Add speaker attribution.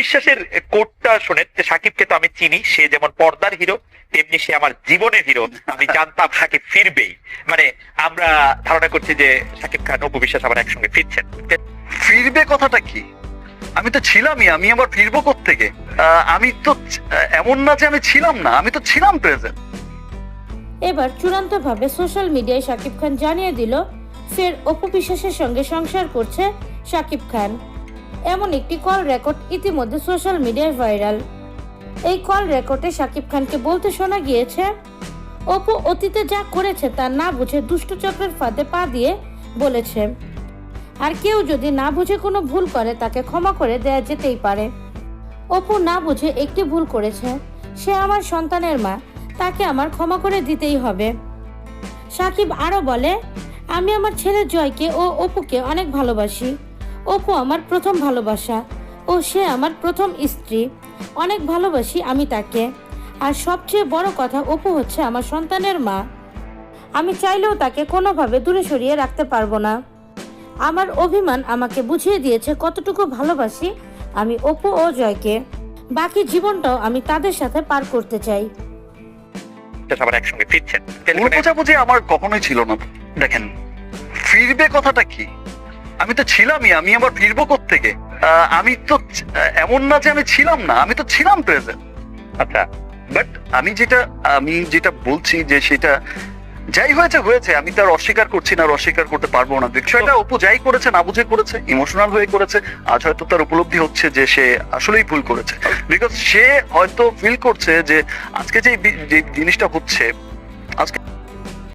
Speaker 1: বিশ্বাসের কোটটা শোনেন যে সাকিবকে তো আমি চিনি সে যেমন পর্দার হিরো তেমনি সে আমার জীবনের হিরো। আমি জানতাম সাকিব ফিরবেই। মানে আমরা ধারণা করছি যে সাকিব খান অপু বিশ্বাস আবার একসঙ্গে ফিরছেন।
Speaker 2: ফিরবে কথাটা কি? আমি তো ছিলামই আমি আবার ফিরবো থেকে আমি তো এমন না যে আমি ছিলাম না আমি তো ছিলাম প্রেজেন্ট
Speaker 3: এবার চূড়ান্তভাবে সোশ্যাল মিডিয়ায় শাকিব খান জানিয়ে দিল ফের অপু বিশ্বাসের সঙ্গে সংসার করছে শাকিব খান। এমন একটি কল রেকর্ড ইতিমধ্যে সোশ্যাল মিডিয়ায় ভাইরাল এই কল রেকর্ডে শাকিব খানকে বলতে শোনা গিয়েছে, অপু অতীতে যা করেছে তা না বুঝে দুষ্ট চক্রের ফাঁদে পা দিয়ে বলেছে। আর কেউ যদি না বুঝে কোনো ভুল করে, তাকে ক্ষমা করে দেয়া যেতেই পারে। অপু না বুঝে একটি ভুল করেছে। সে আমার সন্তানের মা, তাকে আমার ক্ষমা করে দিতেই হবে। সাকিব আরও বলে, আমি আমার ছেলে জয়কে ও অপুকে অনেক ভালোবাসি। অপু আমার প্রথম ভালোবাসা ও সে আমার প্রথম স্ত্রী। অনেক ভালোবাসি আমি তাকে। আর সবচেয়ে বড় কথা অপু হচ্ছে আমার সন্তানের মা। আমি চাইলেও তাকে কোনোভাবে দূরে সরিয়ে রাখতে পারব না। আমার অভিমান আমাকে বুঝিয়ে দিয়েছে কতটুকু ভালোবাসি আমি অপু ও জয়কে। বাকি জীবনটাও আমি তাদের সাথে পার করতে চাই।
Speaker 1: আবার একসঙ্গে ফিরছেন।
Speaker 2: বোঝাবুঝি আমার কখনোই ছিল না। দেখেন ফিরবে কথাটা কি? আমি তো ছিলামই আমি আবার ফিরবো থেকে আমি তো এমন না যে আমি ছিলাম না আমি তো ছিলাম প্রেজেন্ট
Speaker 1: আচ্ছা
Speaker 2: বাট আমি যেটা আমি যেটা বলছি যে সেটা যাই হয়েছে হয়েছে। আমি তার অস্বীকার করছি না আর অস্বীকার করতে পারব না। বিষয়টা অপু যাই করেছে না বুঝে করেছে ইমোশনাল হয়ে করেছে আজ হয়তো তার উপলব্ধি হচ্ছে যে সে আসলেই ভুল করেছে। বিকজ সে হয়তো ফিল করছে যে আজকে যে যে জিনিসটা হচ্ছে আজকে